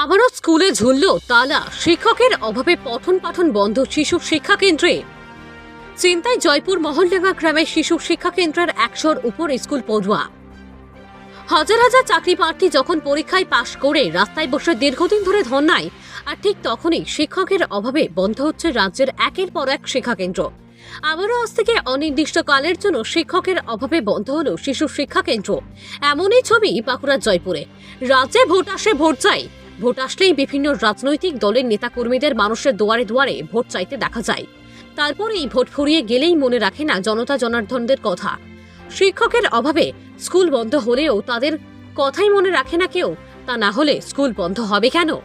আবারও স্কুলে ঝুলল তালা শিক্ষকের অভাবে পঠন পাঠন বন্ধ শিশু শিক্ষা কেন্দ্রে। চিন্তায় জয়পুর মহলডাঙ্গা গ্রামের শিশু শিক্ষা কেন্দ্রের একশোর উপর স্কুল পড়ুয়া। হাজার হাজার চাকরি প্রার্থী যখন পরীক্ষায় পাশ করে রাস্তায় বসে দীর্ঘদিন ধরে ধর্নায়, আর ঠিক তখনই শিক্ষকের অভাবে বন্ধ হচ্ছে রাজ্যের একের পর এক শিক্ষা কেন্দ্র। আবারও আজ থেকে অনির্দিষ্টকালের জন্য শিক্ষকের অভাবে বন্ধ হলো শিশু শিক্ষা কেন্দ্র। এমনই ছবি বাঁকুড়ার জয়পুরে। রাজ্যে ভোট আসে, ভোট চাই ভোট আসলেই বিভিন্ন রাজনৈতিক দলের নেতাকর্মীদের মানুষের দুয়ারে দুয়ারে ভোট চাইতে দেখা যায়। তারপরে এই ভোট ফুরিয়ে গেলেই মনে রাখে না জনতা জনার্দনদের কথা। শিক্ষকের অভাবে স্কুল বন্ধ হলেও তাদের কথাই মনে রাখে না কেউ। তা না হলে স্কুল বন্ধ হবে কেন?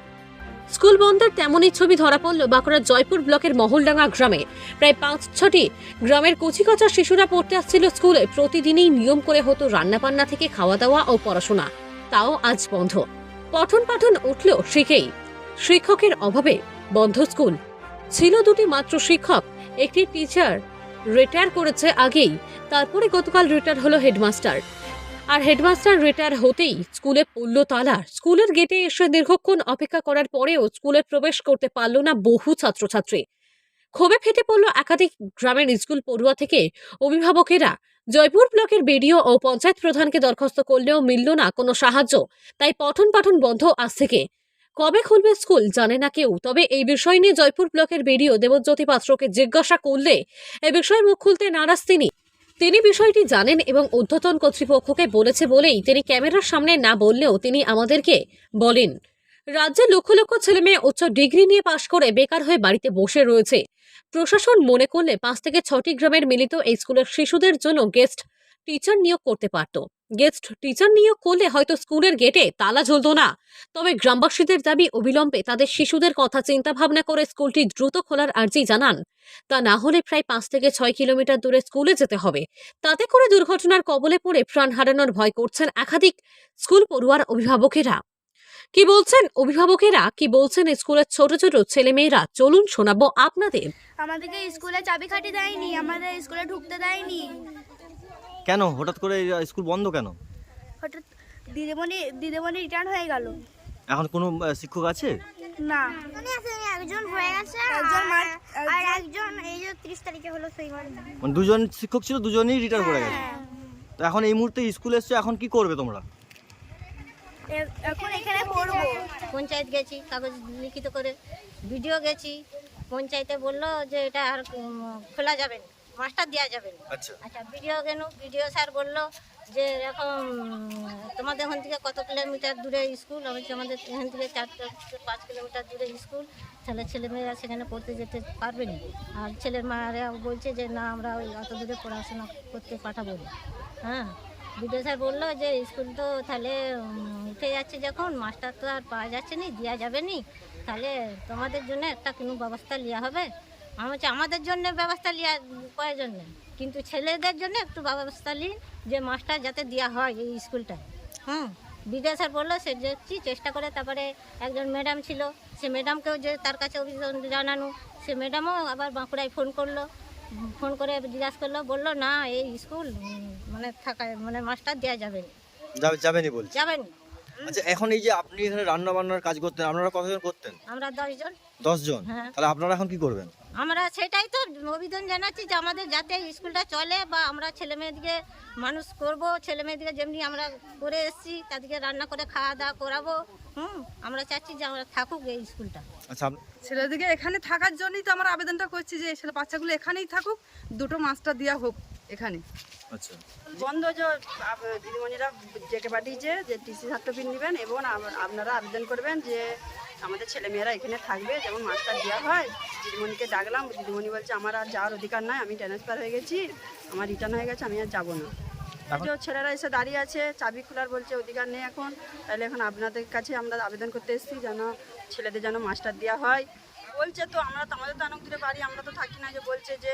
স্কুল বন্ধের তেমনই ছবি ধরা পড়ল বাঁকুড়ার জয়পুর ব্লকের মহলডাঙ্গা গ্রামে। প্রায় পাঁচ ছটি গ্রামের কচিকচা শিশুরা পড়তে আসছিল স্কুলে। প্রতিদিনই নিয়ম করে হতো রান্নাবান্না থেকে খাওয়া দাওয়া ও পড়াশোনা। তাও আজ বন্ধ। পঠন পাঠন উঠল শিখেই। শিক্ষকের অভাবে বন্ধ স্কুল। ছিল দুটি মাত্র শিক্ষক, একটি টিচার রিটায়ার করেছে আগেই, তারপরে গতকাল রিটায়ার হলো হেডমাস্টার আর হেডমাস্টার রিটায়ার হতেই স্কুলে পড়ল তালা। স্কুলের গেটে এসে দীর্ঘক্ষণ অপেক্ষা করার পরেও স্কুলে প্রবেশ করতে পারল না বহু ছাত্রছাত্রী। ক্ষোভে ফেটে পড়ল একাধিক গ্রামের স্কুল পড়ুয়া থেকে অভিভাবকেরা। জয়পুর ব্লকের বিডিও ও পঞ্চায়েত প্রধানকে দরখাস্ত করলেও মিলল না কোনো সাহায্য, তাই পঠন পাঠন বন্ধ আজ থেকে। কবে খুলবে স্কুল জানে না কেউ, তবে এই বিষয় নিয়ে জয়পুর ব্লকের বিডিও দেবজ্যোতি পাত্রকে জিজ্ঞাসা করলে এ বিষয়ে মুখ খুলতে নারাজ তিনি। তিনি বিষয়টি জানেন এবং ঊর্ধ্বতন কর্তৃপক্ষকে বলেছে বলেই তিনি ক্যামেরার সামনে না বললেও তিনি আমাদেরকে বলেন। রাজ্যে লক্ষ লক্ষ ছেলেমেয়ে উচ্চ ডিগ্রি নিয়ে পাশ করে বেকার হয়ে বাড়িতে বসে রয়েছে। প্রশাসন মনে করলে পাঁচ থেকে ছটি গ্রামের মিলিত এই স্কুলের শিশুদের জন্য গেস্ট টিচার নিয়োগ করতে পারত। গেস্ট টিচার নিয়োগ করলে হয়তো স্কুলের গেটে তালা ঝুলত না। তবে গ্রামবাসীদের দাবি অবিলম্বে তাদের শিশুদের কথা চিন্তা ভাবনা করে স্কুলটি দ্রুত খোলার আর্জি জানান। তা না হলে প্রায় পাঁচ থেকে ছয় কিলোমিটার দূরে স্কুলে যেতে হবে। তাতে করে দুর্ঘটনার কবলে পড়ে প্রাণ হারানোর ভয় করছেন একাধিক স্কুল পড়ুয়ার অভিভাবকেরা। কি বলছেন অভিভাবকেরা? কি বলছেন স্কুলের ছোট ছোট ছেলে মেয়েরা চলুন শোনাবো আপনাদের। আমাদেরকে স্কুলে চাবিকাঠি দেয়নি আমাদের স্কুলে ঢুকতে দেয়নি। কেন? হঠাৎ করে স্কুল বন্ধ কেন? হঠাৎ দিদিমণি দিদিমণি রিটার্ন হয়ে গেল। এখন কোনো শিক্ষক আছে? না। মানে আসেনি একজন হয়ে গেছে একজন আর- একজন এই যে তিরিশ তারিখে হলো সেইবার মানে দুজন শিক্ষক ছিল দুজনেই রিটায়ার করে গেছে। হ্যাঁ। তো এখন এই মুহূর্তে স্কুল এসছে এখন কি করবে তোমরা? এখন এখানে পড়ব। পঞ্চায়েত গেছি কাগজ লিখিত করে ভিডিও গেছি। পঞ্চায়েতে বলল যে এটা আর খোলা যাবে না মাস্টার দেওয়া যাবে না। আচ্ছা। আচ্ছা ভিডিও গেল ভিডিও স্যার বলল যে এরকম তোমাদের এখান থেকে কত কিলোমিটার দূরে স্কুল? আমি আমাদের এখান থেকে চার পাঁচ কিলোমিটার দূরে স্কুল। তাহলে ছেলেমেয়েরা সেখানে পড়তে যেতে পারবে না। আর ছেলের মায়েরা বলছে যে না আমরা ওই অত দূরে পড়াশোনা করতে পাঠাবো না। হ্যাঁ? ভিডিও স্যার বলল যে স্কুল তো তাহলে উঠে যাচ্ছে যখন, মাস্টার তো আর পাওয়া যাচ্ছে নি, দেওয়া যাবে নি। তাহলে তোমাদের জন্য একটা কোনো ব্যবস্থা নেওয়া হবে। আমি বলছি, আমাদের জন্য ব্যবস্থা নেওয়া প্রয়োজন নেই কিন্তু ছেলেদের জন্য একটু ব্যবস্থা নিন যে মাস্টার যাতে দেওয়া হয় এই স্কুলটায় হুম। বিডিও স্যার বলল, সে দেখছি, চেষ্টা করে তারপরে একজন ম্যাডাম ছিল। সে ম্যাডামকেও যে তার কাছে অভিযোগ জানানো, সে ম্যাডামও আবার বাঁকুড়ায় ফোন করল। ফোন করে জিজ্ঞাসা করল বলল না এই স্কুল মানে থাকা মানে মাস্টার দেওয়া যাবে না। যাবে যাবেনি বলছি? যাবেন। আচ্ছা এখন এই যে আপনি এখানে রান্না বান্নার কাজ করতেন আপনারা কতজন করতেন? আমরা দশজন। দশ জন হ্যাঁ। তাহলে আপনারা এখন কি করবেন? আমরা সেটাই তো অভিযান জানাচ্ছি যে আমাদের যাতে স্কুলটা চলে বা আমরা ছেলে মেয়েদিকে মানুষ করব ছেলে মেয়েদিকে যেমনি আমরা করে এসেছি তাদেরকে রান্না করে খাওয়া দাওয়া করাবো। হুম আমরা চাচ্ছি যে আমরা থাকুক এই স্কুলটা। আচ্ছা ছেলেদিকে এখানে থাকার জন্যই তো আমরা আবেদনটা করছি যে ছেলে বাচ্চাগুলো এখানেই থাকুক দুটো মাস্টার দেওয়া হোক। এখানে। আচ্ছা। বন্ধ যে দিদিমণিরা ডেকে পাঠিয়েছে যে টিসি সার্টিফিকেট নেবেন এবং আপনারা আবেদন করবেন যে আমাদের ছেলেমেয়েরা এখানে থাকবে। যেমন মাস্টার দেওয়া হয় দিদিমণিকে ডাকলাম দিদিমণি বলছে আমার আর যাওয়ার অধিকার নাই আমি ট্রান্সফার হয়ে গেছি আমার রিটার্ন হয়ে গেছে আমি আর যাব না। যে ছেলেরা এসে দাঁড়িয়ে আছে চাবি খোলার বলছে অধিকার নেই এখন। তাহলে এখন আপনাদের কাছে আমরা আবেদন করতে এসেছি যেন ছেলেদের যেন মাস্টার দেওয়া হয়। বলছে তো আমরা তো আমাদের তো অনেক দূরে বাড়ি আমরা তো থাকি না যে বলছে যে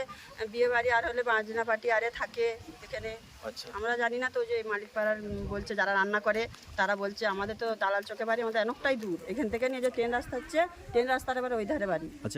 বিয়ে বাড়ি আর হলে বাজনা পার্টি আরে থাকে এখানে। আচ্ছা। আমরা জানি না তো যে মালিক পাড়ার বলছে যারা রান্না করে তারা বলছে আমাদের তো দালাল চোখে বাড়ি আমাদের অনেকটাই দূর। এখান থেকে নিয়ে যে ট্রেন রাস্তা হচ্ছে ট্রেন রাস্তার এবার ওই ধারে বাড়ি।